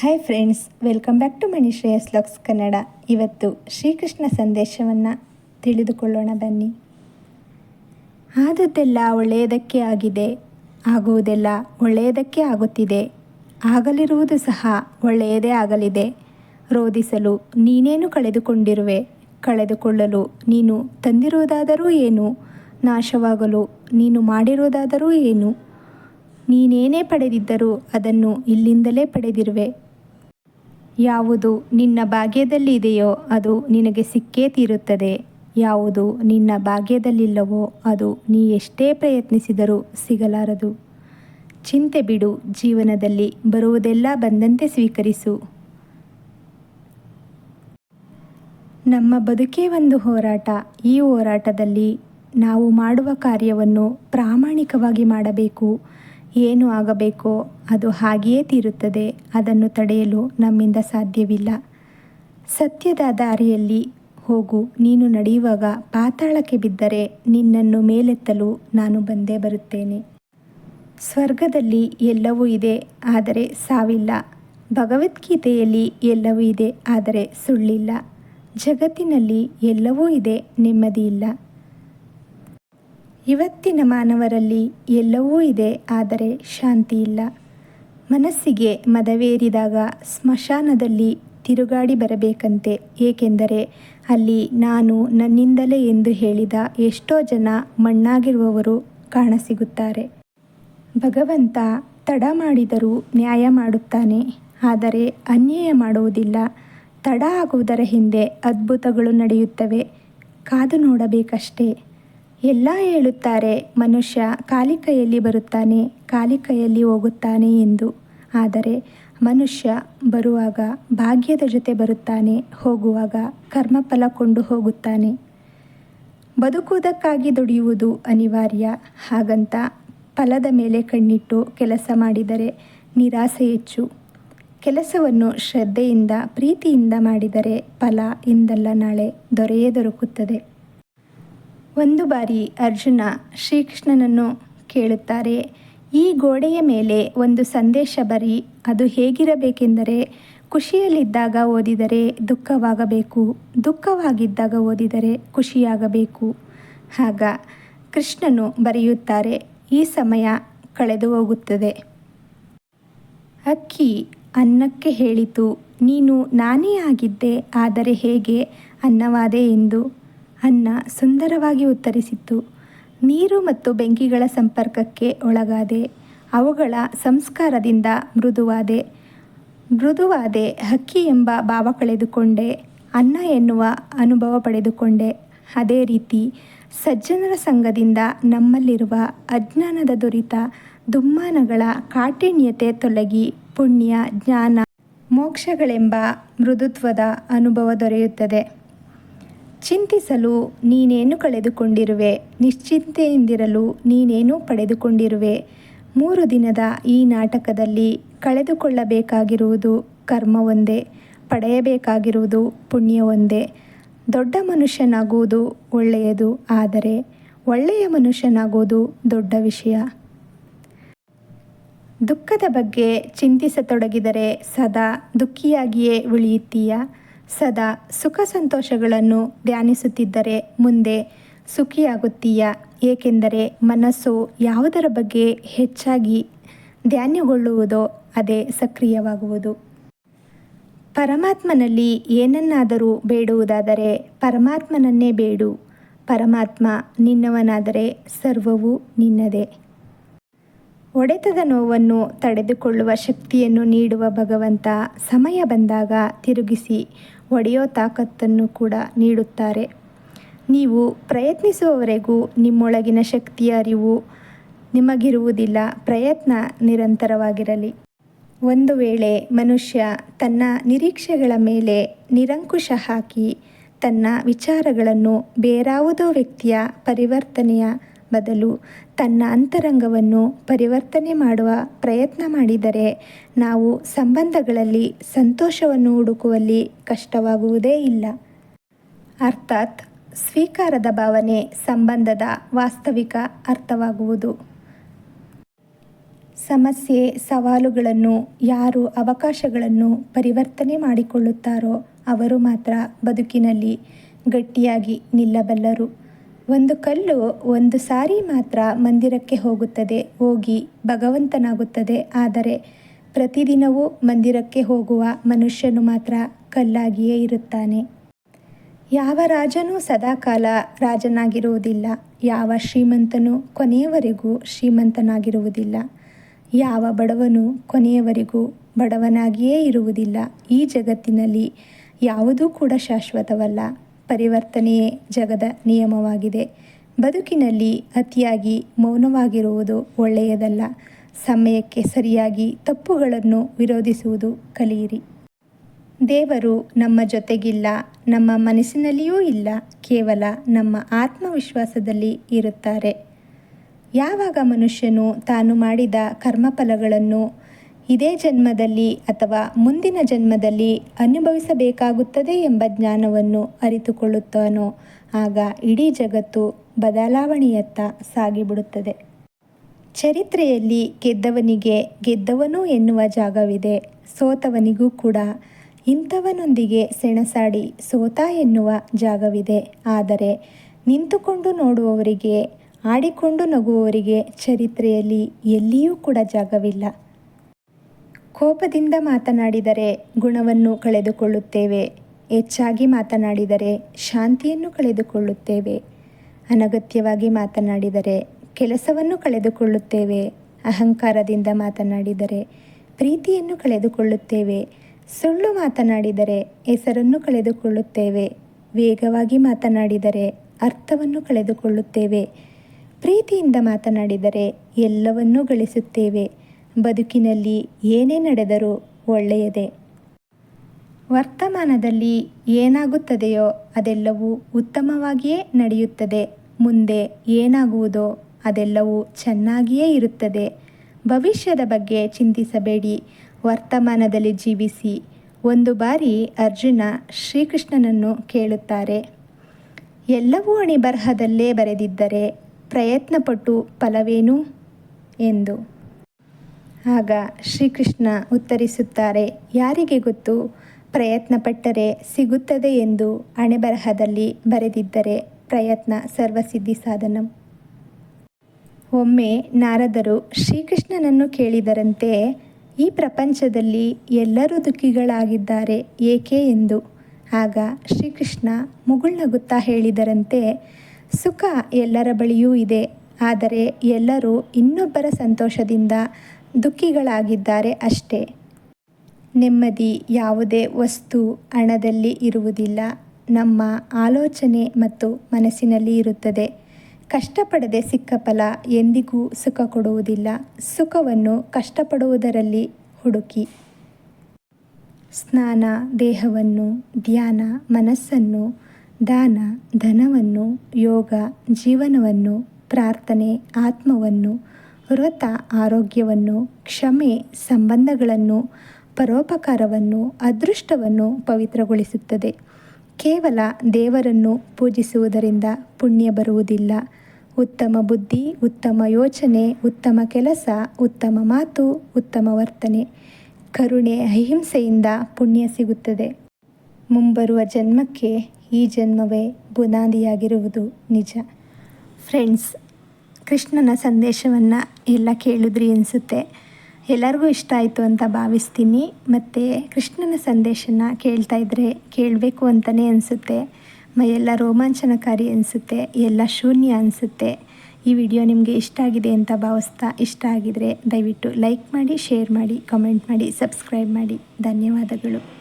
Hi friends welcome back to Mani Shreyas locks Kannada ಇವತ್ತು ಶ್ರೀಕೃಷ್ಣ ಸಂದೇಶವನ್ನು ತಿಳಿದುಕೊಳ್ಳೋಣ ಬನ್ನಿ. ಆದದ್ದೆಲ್ಲ ಒಳ್ಳೆಯದಕ್ಕೆ ಆಗಿದೆ, ಆಗುವುದೆಲ್ಲ ಒಳ್ಳೆಯದಕ್ಕೆ ಆಗುತ್ತಿದೆ. ಆಗಲಿರುವುದು ಸಹ ಒಳ್ಳೆಯದೇ ಆಗಲಿದೆ. ರೋಧಿಸಲು ನೀನೇನು ಕಳೆದುಕೊಂಡಿರುವೆ? ಕಳೆದುಕೊಳ್ಳಲು ನೀನು ತಂದಿರುವುದಾದರೂ ಏನು? ನಾಶವಾಗಲು ನೀನು ಮಾಡಿರುವುದಾದರೂ ಏನು? ನೀನೇನೇ ಪಡೆದಿದ್ದರೂ ಅದನ್ನು ಇಲ್ಲಿಂದಲೇ ಪಡೆದಿರುವೆ. ಯಾವುದು ನಿನ್ನ ಭಾಗ್ಯದಲ್ಲಿದೆಯೋ ಅದು ನಿನಗೆ ಸಿಕ್ಕೇ ತೀರುತ್ತದೆ. ಯಾವುದು ನಿನ್ನ ಭಾಗ್ಯದಲ್ಲಿಲ್ಲವೋ ಅದು ನೀ ಎಷ್ಟೇ ಪ್ರಯತ್ನಿಸಿದರೂ ಸಿಗಲಾರದು. ಚಿಂತೆ ಬಿಡು, ಜೀವನದಲ್ಲಿ ಬರುವುದೆಲ್ಲ ಬಂದಂತೆ ಸ್ವೀಕರಿಸು. ನಮ್ಮ ಬದುಕೇ ಒಂದು ಹೋರಾಟ. ಈ ಹೋರಾಟದಲ್ಲಿ ನಾವು ಮಾಡುವ ಕಾರ್ಯವನ್ನು ಪ್ರಾಮಾಣಿಕವಾಗಿ ಮಾಡಬೇಕು. ಏನು ಆಗಬೇಕೋ ಅದು ಹಾಗೆಯೇ ತೀರುತ್ತದೆ. ಅದನ್ನು ತಡೆಯಲು ನಮ್ಮಿಂದ ಸಾಧ್ಯವಿಲ್ಲ. ಸತ್ಯದ ದಾರಿಯಲ್ಲಿ ಹೋಗು. ನೀನು ನಡೆಯುವಾಗ ಪಾತಾಳಕ್ಕೆ ಬಿದ್ದರೆ ನಿನ್ನನ್ನು ಮೇಲೆತ್ತಲು ನಾನು ಬಂದೇ ಬರುತ್ತೇನೆ. ಸ್ವರ್ಗದಲ್ಲಿ ಎಲ್ಲವೂ ಇದೆ, ಆದರೆ ಸಾವಿಲ್ಲ. ಭಗವದ್ಗೀತೆಯಲ್ಲಿ ಎಲ್ಲವೂ ಇದೆ, ಆದರೆ ಸುಳ್ಳಿಲ್ಲ. ಜಗತ್ತಿನಲ್ಲಿ ಎಲ್ಲವೂ ಇದೆ ನೆಮ್ಮದಿ ಇಲ್ಲ ಇವತ್ತಿನ ಮಾನವರಲ್ಲಿ ಎಲ್ಲವೂ ಇದೆ, ಆದರೆ ಶಾಂತಿ ಇಲ್ಲ ಮನಸ್ಸಿಗೆ ಮದವೇರಿದಾಗ ಸ್ಮಶಾನದಲ್ಲಿ ತಿರುಗಾಡಿ ಬರಬೇಕಂತೆ, ಏಕೆಂದರೆ ಅಲ್ಲಿ ನಾನು ನನ್ನಿಂದಲೇ ಎಂದು ಹೇಳಿದ ಎಷ್ಟೋ ಜನ ಮಣ್ಣಾಗಿರುವವರು ಕಾಣಸಿಗುತ್ತಾರೆ. ಭಗವಂತ ತಡ ಮಾಡಿದರೂ ನ್ಯಾಯ ಮಾಡುತ್ತಾನೆ, ಆದರೆ ಅನ್ಯಾಯ ಮಾಡುವುದಿಲ್ಲ. ತಡ ಆಗುವುದರ ಹಿಂದೆ ಅದ್ಭುತಗಳು ನಡೆಯುತ್ತವೆ, ಕಾದು ನೋಡಬೇಕಷ್ಟೇ. ಎಲ್ಲ ಹೇಳುತ್ತಾರೆ, ಮನುಷ್ಯ ಖಾಲಿ ಕೈಯಲ್ಲಿ ಬರುತ್ತಾನೆ ಖಾಲಿ ಕೈಯಲ್ಲಿ ಹೋಗುತ್ತಾನೆ ಎಂದು. ಆದರೆ ಮನುಷ್ಯ ಬರುವಾಗ ಭಾಗ್ಯದ ಜೊತೆ ಬರುತ್ತಾನೆ, ಹೋಗುವಾಗ ಕರ್ಮಫಲ ಕೊಂಡು ಹೋಗುತ್ತಾನೆ. ಬದುಕುವುದಕ್ಕಾಗಿ ದುಡಿಯುವುದು ಅನಿವಾರ್ಯ. ಹಾಗಂತ ಫಲದ ಮೇಲೆ ಕಣ್ಣಿಟ್ಟು ಕೆಲಸ ಮಾಡಿದರೆ ನಿರಾಸೆ ಹೆಚ್ಚು. ಕೆಲಸವನ್ನು ಶ್ರದ್ಧೆಯಿಂದ, ಪ್ರೀತಿಯಿಂದ ಮಾಡಿದರೆ ಫಲ ಇಂದಲ್ಲ ನಾಳೆ ದೊರೆಯೇ ದೊರಕುತ್ತದೆ. ಒಂದು ಬಾರಿ ಅರ್ಜುನ ಶ್ರೀಕೃಷ್ಣನನ್ನು ಕೇಳುತ್ತಾರೆ, ಈ ಗೋಡೆಯ ಮೇಲೆ ಒಂದು ಸಂದೇಶ ಬರಿ, ಅದು ಹೇಗಿರಬೇಕೆಂದರೆ, ಖುಷಿಯಲ್ಲಿದ್ದಾಗ ಓದಿದರೆ ದುಃಖವಾಗಬೇಕು, ದುಃಖವಾಗಿದ್ದಾಗ ಓದಿದರೆ ಖುಷಿಯಾಗಬೇಕು. ಆಗ ಕೃಷ್ಣನು ಬರೆಯುತ್ತಾರೆ, ಈ ಸಮಯ ಕಳೆದು ಹೋಗುತ್ತದೆ. ಅಕ್ಕಿ ಅನ್ನಕ್ಕೆ ಹೇಳಿತು, ನೀನು ನಾನೇ ಆಗಿದ್ದೆ, ಆದರೆ ಹೇಗೆ ಅನ್ನವಾದೆ ಎಂದು. ಅನ್ನ ಸುಂದರವಾಗಿ ಉತ್ತರಿಸಿತ್ತು. ನೀರು ಮತ್ತು ಬೆಂಕಿಗಳ ಸಂಪರ್ಕಕ್ಕೆ ಒಳಗಾದೆ. ಅವುಗಳ ಸಂಸ್ಕಾರದಿಂದ ಮೃದುವಾದೆ. ಮೃದುವಾದೆ ಹಕ್ಕಿ ಎಂಬ ಭಾವ ಕಳೆದುಕೊಂಡೆ. ಅನ್ನ ಎನ್ನುವ ಅನುಭವ ಪಡೆದುಕೊಂಡೆ. ಅದೇ ರೀತಿ ಸಜ್ಜನರ ಸಂಘದಿಂದ ನಮ್ಮಲ್ಲಿರುವ ಅಜ್ಞಾನದ ದುರಿತ, ದುಮ್ಮಾನಗಳ ಕಾಠಿಣ್ಯತೆ ತೊಲಗಿ ಪುಣ್ಯ, ಜ್ಞಾನ, ಮೋಕ್ಷಗಳೆಂಬ ಮೃದುತ್ವದ ಅನುಭವ ದೊರೆಯುತ್ತದೆ. ಚಿಂತಿಸಲು ನೀನೇನು ಕಳೆದುಕೊಂಡಿರುವೆ? ನಿಶ್ಚಿಂತೆಯಿಂದಿರಲು ನೀನೇನು ಪಡೆದುಕೊಂಡಿರುವೆ? ಮೂರು ದಿನದ ಈ ನಾಟಕದಲ್ಲಿ ಕಳೆದುಕೊಳ್ಳಬೇಕಾಗಿರುವುದು ಕರ್ಮ ಒಂದೇ ಪಡೆಯಬೇಕಾಗಿರುವುದು ಪುಣ್ಯ ಒಂದೇ ದೊಡ್ಡ ಮನುಷ್ಯನಾಗುವುದು ಒಳ್ಳೆಯದು, ಆದರೆ ಒಳ್ಳೆಯ ಮನುಷ್ಯನಾಗುವುದು ದೊಡ್ಡ ವಿಷಯ. ದುಃಖದ ಬಗ್ಗೆ ಚಿಂತಿಸತೊಡಗಿದರೆ ಸದಾ ದುಃಖಿಯಾಗಿಯೇ ಉಳಿಯುತ್ತೀಯ? ಸದಾ ಸುಖ ಸಂತೋಷಗಳನ್ನು ಧ್ಯಾನಿಸುತ್ತಿದ್ದರೆ ಮುಂದೆ ಸುಖಿಯಾಗುತ್ತೀಯ. ಏಕೆಂದರೆ ಮನಸ್ಸು ಯಾವುದರ ಬಗ್ಗೆ ಹೆಚ್ಚಾಗಿ ಧ್ಯಾನಗೊಳ್ಳುವುದೋ ಅದೇ ಸಕ್ರಿಯವಾಗುವುದು. ಪರಮಾತ್ಮನಲ್ಲಿ ಏನನ್ನಾದರೂ ಬೇಡುವುದಾದರೆ ಪರಮಾತ್ಮನನ್ನೇ ಬೇಡು. ಪರಮಾತ್ಮ ನಿನ್ನವನಾದರೆ ಸರ್ವವೂ ನಿನ್ನದೇ. ಒಡೆತದ ನೋವನ್ನು ತಡೆದುಕೊಳ್ಳುವ ಶಕ್ತಿಯನ್ನು ನೀಡುವ ಭಗವಂತ ಸಮಯ ಬಂದಾಗ ತಿರುಗಿಸಿ ಒಡೆಯೋ ತಾಕತ್ತನ್ನು ಕೂಡ ನೀಡುತ್ತಾರೆ. ನೀವು ಪ್ರಯತ್ನಿಸುವವರೆಗೂ ನಿಮ್ಮೊಳಗಿನ ಶಕ್ತಿಯ ಅರಿವು ನಿಮಗಿರುವುದಿಲ್ಲ. ಪ್ರಯತ್ನ ನಿರಂತರವಾಗಿರಲಿ. ಒಂದು ವೇಳೆ ಮನುಷ್ಯ ತನ್ನ ನಿರೀಕ್ಷೆಗಳ ಮೇಲೆ ನಿರಂಕುಶ ಹಾಕಿ ತನ್ನ ವಿಚಾರಗಳನ್ನು ಬೇರಾವುದೋ ವ್ಯಕ್ತಿಯ ಪರಿವರ್ತನೆಯ ಬದಲು ತನ್ನ ಅಂತರಂಗವನ್ನು ಪರಿವರ್ತನೆ ಮಾಡುವ ಪ್ರಯತ್ನ ಮಾಡಿದರೆ ನಾವು ಸಂಬಂಧಗಳಲ್ಲಿ ಸಂತೋಷವನ್ನು ಹುಡುಕುವಲ್ಲಿ ಕಷ್ಟವಾಗುವುದೇ ಇಲ್ಲ. ಅರ್ಥಾತ್ ಸ್ವೀಕಾರದ ಭಾವನೆ ಸಂಬಂಧದ ವಾಸ್ತವಿಕ ಅರ್ಥವಾಗುವುದು. ಸಮಸ್ಯೆ, ಸವಾಲುಗಳನ್ನು ಯಾರು ಅವಕಾಶಗಳನ್ನು ಪರಿವರ್ತನೆ ಮಾಡಿಕೊಳ್ಳುತ್ತಾರೋ ಅವರು ಮಾತ್ರ ಬದುಕಿನಲ್ಲಿ ಗಟ್ಟಿಯಾಗಿ ನಿಲ್ಲಬಲ್ಲರು. ಒಂದು ಕಲ್ಲು ಒಂದು ಸಾರಿ ಮಾತ್ರ ಮಂದಿರಕ್ಕೆ ಹೋಗುತ್ತದೆ, ಹೋಗಿ ಭಗವಂತನಾಗುತ್ತದೆ. ಆದರೆ ಪ್ರತಿದಿನವೂ ಮಂದಿರಕ್ಕೆ ಹೋಗುವ ಮನುಷ್ಯನು ಮಾತ್ರ ಕಲ್ಲಾಗಿಯೇ ಇರುತ್ತಾನೆ. ಯಾವ ರಾಜನೂ ಸದಾಕಾಲ ರಾಜನಾಗಿರುವುದಿಲ್ಲ. ಯಾವ ಶ್ರೀಮಂತನು ಕೊನೆಯವರೆಗೂ ಶ್ರೀಮಂತನಾಗಿರುವುದಿಲ್ಲ. ಯಾವ ಬಡವನು ಕೊನೆಯವರೆಗೂ ಬಡವನಾಗಿಯೇ ಇರುವುದಿಲ್ಲ. ಈ ಜಗತ್ತಿನಲ್ಲಿ ಯಾವುದೂ ಕೂಡ ಶಾಶ್ವತವಲ್ಲ. ಪರಿವರ್ತನೆಯೇ ಜಗದ ನಿಯಮವಾಗಿದೆ. ಬದುಕಿನಲ್ಲಿ ಅತಿಯಾಗಿ ಮೌನವಾಗಿರುವುದು ಒಳ್ಳೆಯದಲ್ಲ. ಸಮಯಕ್ಕೆ ಸರಿಯಾಗಿ ತಪ್ಪುಗಳನ್ನು ವಿರೋಧಿಸುವುದು ಕಲಿಯಿರಿ. ದೇವರು ನಮ್ಮ ಜೊತೆಗಿಲ್ಲ, ನಮ್ಮ ಮನಸ್ಸಿನಲ್ಲಿಯೂ ಇಲ್ಲ, ಕೇವಲ ನಮ್ಮ ಆತ್ಮವಿಶ್ವಾಸದಲ್ಲಿ ಇರುತ್ತಾರೆ. ಯಾವಾಗ ಮನುಷ್ಯನು ತಾನು ಮಾಡಿದ ಕರ್ಮಫಲಗಳನ್ನು ಇದೇ ಜನ್ಮದಲ್ಲಿ ಅಥವಾ ಮುಂದಿನ ಜನ್ಮದಲ್ಲಿ ಅನುಭವಿಸಬೇಕಾಗುತ್ತದೆ ಎಂಬ ಜ್ಞಾನವನ್ನು ಅರಿತುಕೊಳ್ಳುತ್ತಾನೋ, ಆಗ ಇಡೀ ಜಗತ್ತು ಬದಲಾವಣೆಯತ್ತ ಸಾಗಿಬಿಡುತ್ತದೆ. ಚರಿತ್ರೆಯಲ್ಲಿ ಗೆದ್ದವನಿಗೆ ಗೆದ್ದವನು ಎನ್ನುವ ಜಾಗವಿದೆ. ಸೋತವನಿಗೂ ಕೂಡ ಇಂಥವನೊಂದಿಗೆ ಸೆಣಸಾಡಿ ಸೋತ ಎನ್ನುವ ಜಾಗವಿದೆ. ಆದರೆ ನಿಂತುಕೊಂಡು ನೋಡುವವರಿಗೆ, ಆಡಿಕೊಂಡು ನಗುವವರಿಗೆ ಚರಿತ್ರೆಯಲ್ಲಿ ಎಲ್ಲಿಯೂ ಕೂಡ ಜಾಗವಿಲ್ಲ. ಕೋಪದಿಂದ ಮಾತನಾಡಿದರೆ ಗುಣವನ್ನು ಕಳೆದುಕೊಳ್ಳುತ್ತೇವೆ. ಹೆಚ್ಚಾಗಿ ಮಾತನಾಡಿದರೆ ಶಾಂತಿಯನ್ನು ಕಳೆದುಕೊಳ್ಳುತ್ತೇವೆ. ಅನಗತ್ಯವಾಗಿ ಮಾತನಾಡಿದರೆ ಕೆಲಸವನ್ನು ಕಳೆದುಕೊಳ್ಳುತ್ತೇವೆ. ಅಹಂಕಾರದಿಂದ ಮಾತನಾಡಿದರೆ ಪ್ರೀತಿಯನ್ನು ಕಳೆದುಕೊಳ್ಳುತ್ತೇವೆ. ಸುಳ್ಳು ಮಾತನಾಡಿದರೆ ಹೆಸರನ್ನು ಕಳೆದುಕೊಳ್ಳುತ್ತೇವೆ. ವೇಗವಾಗಿ ಮಾತನಾಡಿದರೆ ಅರ್ಥವನ್ನು ಕಳೆದುಕೊಳ್ಳುತ್ತೇವೆ. ಪ್ರೀತಿಯಿಂದ ಮಾತನಾಡಿದರೆ ಎಲ್ಲವನ್ನೂ ಗಳಿಸುತ್ತೇವೆ. ಬದುಕಿನಲ್ಲಿ ಏನೇ ನಡೆದರೂ ಒಳ್ಳೆಯದೇ. ವರ್ತಮಾನದಲ್ಲಿ ಏನಾಗುತ್ತದೆಯೋ ಅದೆಲ್ಲವೂ ಉತ್ತಮವಾಗಿಯೇ ನಡೆಯುತ್ತದೆ. ಮುಂದೆ ಏನಾಗುವುದೋ ಅದೆಲ್ಲವೂ ಚೆನ್ನಾಗಿಯೇ ಇರುತ್ತದೆ. ಭವಿಷ್ಯದ ಬಗ್ಗೆ ಚಿಂತಿಸಬೇಡಿ. ವರ್ತಮಾನದಲ್ಲಿ ಜೀವಿಸಿ. ಒಂದು ಬಾರಿ ಅರ್ಜುನ ಶ್ರೀಕೃಷ್ಣನನ್ನು ಕೇಳುತ್ತಾರೆ. ಎಲ್ಲವೂ ಅಣಿಬರಹದಲ್ಲೇ ಬರೆದಿದ್ದರೆ ಪ್ರಯತ್ನಪಟ್ಟು ಫಲವೇನು? ಎಂದು. ಆಗ ಶ್ರೀಕೃಷ್ಣ ಉತ್ತರಿಸುತ್ತಾರೆ, ಯಾರಿಗೆ ಗೊತ್ತು? ಪ್ರಯತ್ನಪಟ್ಟರೆ ಸಿಗುತ್ತದೆ ಎಂದು ಅಣೆಬರಹದಲ್ಲಿ ಬರೆದಿದ್ದರೆ ಪ್ರಯತ್ನ ಸರ್ವಸಿದ್ಧಿ ಸಾಧನ. ಒಮ್ಮೆ ನಾರದರು ಶ್ರೀಕೃಷ್ಣನನ್ನು ಕೇಳಿದರಂತೆ, ಈ ಪ್ರಪಂಚದಲ್ಲಿ ಎಲ್ಲರೂ ದುಃಖಿಗಳಾಗಿದ್ದಾರೆ, ಏಕೆ ಎಂದು? ಆಗ ಶ್ರೀಕೃಷ್ಣ ಮುಗುಳ್ನಗುತ್ತಾ ಹೇಳಿದರಂತೆ, ಸುಖ ಎಲ್ಲರ ಬಳಿಯೂ ಇದೆ, ಆದರೆ ಎಲ್ಲರೂ ಇನ್ನೊಬ್ಬರ ಸಂತೋಷದಿಂದ ದುಃಖಿಗಳಾಗಿದ್ದಾರೆ ಅಷ್ಟೇ. ನೆಮ್ಮದಿ ಯಾವುದೇ ವಸ್ತು ಹಣದಲ್ಲಿ ಇರುವುದಿಲ್ಲ. ನಮ್ಮ ಆಲೋಚನೆ ಮತ್ತು ಮನಸ್ಸಿನಲ್ಲಿ ಇರುತ್ತದೆ. ಕಷ್ಟಪಡದೆ ಸಿಕ್ಕ ಫಲ ಎಂದಿಗೂ ಸುಖ ಕೊಡುವುದಿಲ್ಲ. ಸುಖವನ್ನು ಕಷ್ಟಪಡುವುದರಲ್ಲಿ ಹುಡುಕಿ. ಸ್ನಾನ, ದೇಹವನ್ನು, ಧ್ಯಾನ, ಮನಸ್ಸನ್ನು, ದಾನ, ಧನವನ್ನು, ಯೋಗ, ಜೀವನವನ್ನು, ಪ್ರಾರ್ಥನೆ, ಆತ್ಮವನ್ನು ವ್ರತ, ಆರೋಗ್ಯವನ್ನು, ಕ್ಷಮೆ, ಸಂಬಂಧಗಳನ್ನು, ಪರೋಪಕಾರವನ್ನು, ಅದೃಷ್ಟವನ್ನು ಪವಿತ್ರಗೊಳಿಸುತ್ತದೆ. ಕೇವಲ ದೇವರನ್ನು ಪೂಜಿಸುವುದರಿಂದ ಪುಣ್ಯ ಬರುವುದಿಲ್ಲ. ಉತ್ತಮ ಬುದ್ಧಿ, ಉತ್ತಮ ಯೋಚನೆ, ಉತ್ತಮ ಕೆಲಸ, ಉತ್ತಮ ಮಾತು, ಉತ್ತಮ ವರ್ತನೆ, ಕರುಣೆ, ಅಹಿಂಸೆಯಿಂದ ಪುಣ್ಯ ಸಿಗುತ್ತದೆ. ಮುಂಬರುವ ಜನ್ಮಕ್ಕೆ ಈ ಜನ್ಮವೇ ಬುನಾದಿಯಾಗಿರುವುದು ನಿಜ. ಫ್ರೆಂಡ್ಸ್ ಕೃಷ್ಣನ ಸಂದೇಶವನ್ನು ಎಲ್ಲ ಕೇಳಿದ್ರಿ ಅನಿಸುತ್ತೆ. ಎಲ್ಲರಿಗೂ ಇಷ್ಟ ಆಯಿತು ಅಂತ ಭಾವಿಸ್ತೀನಿ. ಮತ್ತು ಕೃಷ್ಣನ ಸಂದೇಶನ ಕೇಳ್ತಾ ಇದ್ದರೆ ಕೇಳಬೇಕು ಅಂತಲೇ ಅನಿಸುತ್ತೆ. ಮೈಯೆಲ್ಲ ರೋಮಾಂಚನಕಾರಿ ಅನಿಸುತ್ತೆ, ಎಲ್ಲ ಶೂನ್ಯ ಅನಿಸುತ್ತೆ. ಈ ವಿಡಿಯೋ ನಿಮಗೆ ಇಷ್ಟ ಆಗಿದೆ ಅಂತ ಭಾವಿಸ್ತಾ ಇಷ್ಟ ಆಗಿದರೆ ದಯವಿಟ್ಟು ಲೈಕ್ ಮಾಡಿ, ಶೇರ್ ಮಾಡಿ, ಕಮೆಂಟ್ ಮಾಡಿ, ಸಬ್ಸ್ಕ್ರೈಬ್ ಮಾಡಿ. ಧನ್ಯವಾದಗಳು.